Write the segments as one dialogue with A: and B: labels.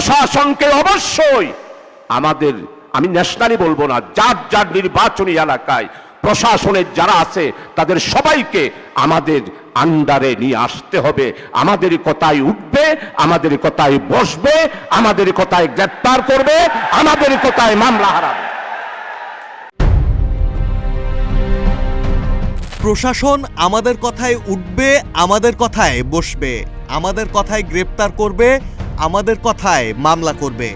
A: প্রশাসনকে অবশ্যই আমাদের, আমি ন্যাশনালি বলব না, যার যার নির্বাচনী এলাকায় প্রশাসনের যারা আছে, তাদের সবাইকে আমাদের আন্ডারে নিয়ে আসতে হবে। আমাদের কথায় উঠবে, আমাদের কথায় বসবে, আমাদের কথায় গ্রেপ্তার করবে, আমাদের কথায় মামলা হারাবে।
B: প্রশাসন আমাদের কথায় উঠবে, আমাদের কথায় বসবে, আমাদের কথায় গ্রেপ্তার করবে আমাদের কথায় মামলা করবে।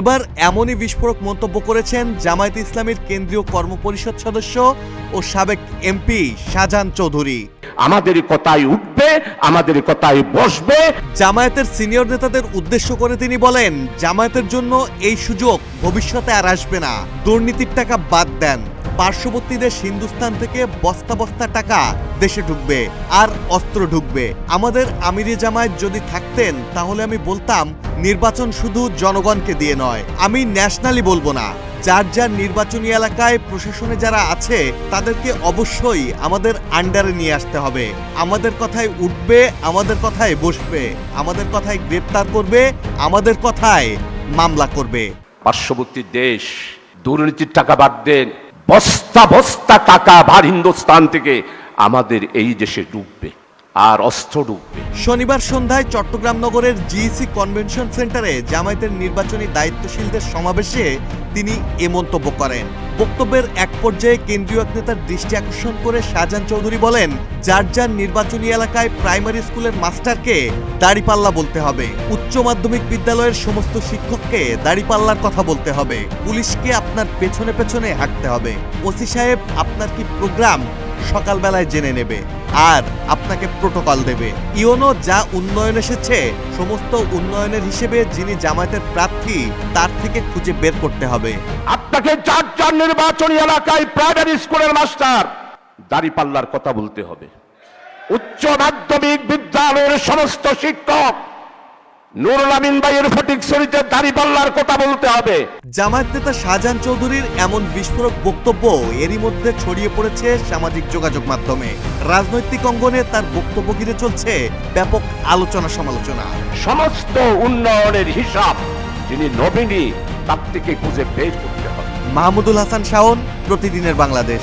B: এবার এমনই বিস্ফোরক মন্তব্য করেছেন জামায়াত ইসলামের কেন্দ্রীয় কর্মপরিষদ সদস্য ও সাবেক এমপি শাহজাহান চৌধুরী।
A: আমাদের কথায় উঠবে আমাদের কথায় বসবে।
B: জামায়াতের সিনিয়র নেতাদের উদ্দেশ্য করে তিনি বলেন জামায়াতের জন্য এই সুযোগ ভবিষ্যতে আর আসবে না। দুর্নীতির টাকা বাদ দেন। পার্শ্ববর্তী দেশ হিন্দুস্তান থেকে বস্তা বস্তা টাকা দেশে ঢুকবে আর অস্ত্র ঢুকবে। আমাদের আমিরে জামায়াত যদি থাকতেন, তাহলে আমি বলতাম, নির্বাচন শুধু জনগণকে দিয়ে নয়, আমি ন্যাশনালি বলব না। যার যার নির্বাচনী এলাকায় প্রশাসনে যারা আছে, তাদেরকে অবশ্যই আমাদের আন্ডারে নিয়ে আসতে হবে। আমাদের কথায় উঠবে, আমাদের কথায় বসবে, আমাদের কথায় গ্রেপ্তার করবে, আমাদের কথায় মামলা করবে।
A: পার্শ্ববর্তী দেশ দুর্নীতির টাকা বাদ দেন বস্তা বস্তা টাকা ভার হিন্দুস্তান থেকে আমাদের এই দেশে ডুববে। আর অস্ত্র ডুববে।
B: শনিবার সন্ধ্যায় চট্টগ্রাম নগরের জিইসি কনভেনশন সেন্টারে জামায়াতের নির্বাচনী দায়িত্বশীলদের সমাবেশে তিনি এ মন্তব্য করেন। বক্তব্যের এক পর্যায়ে কেন্দ্রীয় এক নেতার দৃষ্টি আকর্ষণ করে শাহজাহান চৌধুরী বলেন, যার যার নির্বাচনী এলাকায় প্রাইমারি স্কুলের মাস্টারকে দাড়িপাল্লা বলতে হবে। উচ্চ মাধ্যমিক বিদ্যালয়ের সমস্ত শিক্ষককে দাড়িপাল্লার কথা বলতে হবে। পুলিশকে আপনার পেছনে পেছনে হাঁটতে হবে। ওসি সাহেব, আপনার কি প্রোগ্রাম সকালবেলায় জেনে নেবে? আর আপনাকে প্রোটোকল দেবে। ইওনো যা উন্নয়ন এসেছে, সমস্ত উন্নয়নের হিসেবে যিনি জামায়াতের প্রার্থী, তার থেকে খুঁজে বের করতে হবে।
A: আপনাকে যার যার নির্বাচনী এলাকায় প্রাইমারি স্কুলের মাস্টার দাড়িপাল্লার কথা বলতে হবে। উচ্চ মাধ্যমিক বিদ্যালয়ের সমস্ত শিক্ষক নুরুল আমিন ভাইয়ের ফটিক শরীফের দাড়িপাল্লার কথা বলতে হবে।
B: জামায়াত নেতা শাহজাহান চৌধুরীর এমন বিস্ফোরক বক্তব্য এরই মধ্যে ছড়িয়ে পড়েছে সামাজিক যোগাযোগ মাধ্যমে। রাজনৈতিক অঙ্গনে তার বক্তব্য ঘিরে চলছে ব্যাপক আলোচনা সমালোচনা।
A: সমস্ত উন্নয়নের হিসাব যিনি নবীনী তার থেকে খুঁজে বের করতে হবে।
B: মাহমুদুল হাসান শাওন প্রতিদিনের বাংলাদেশ।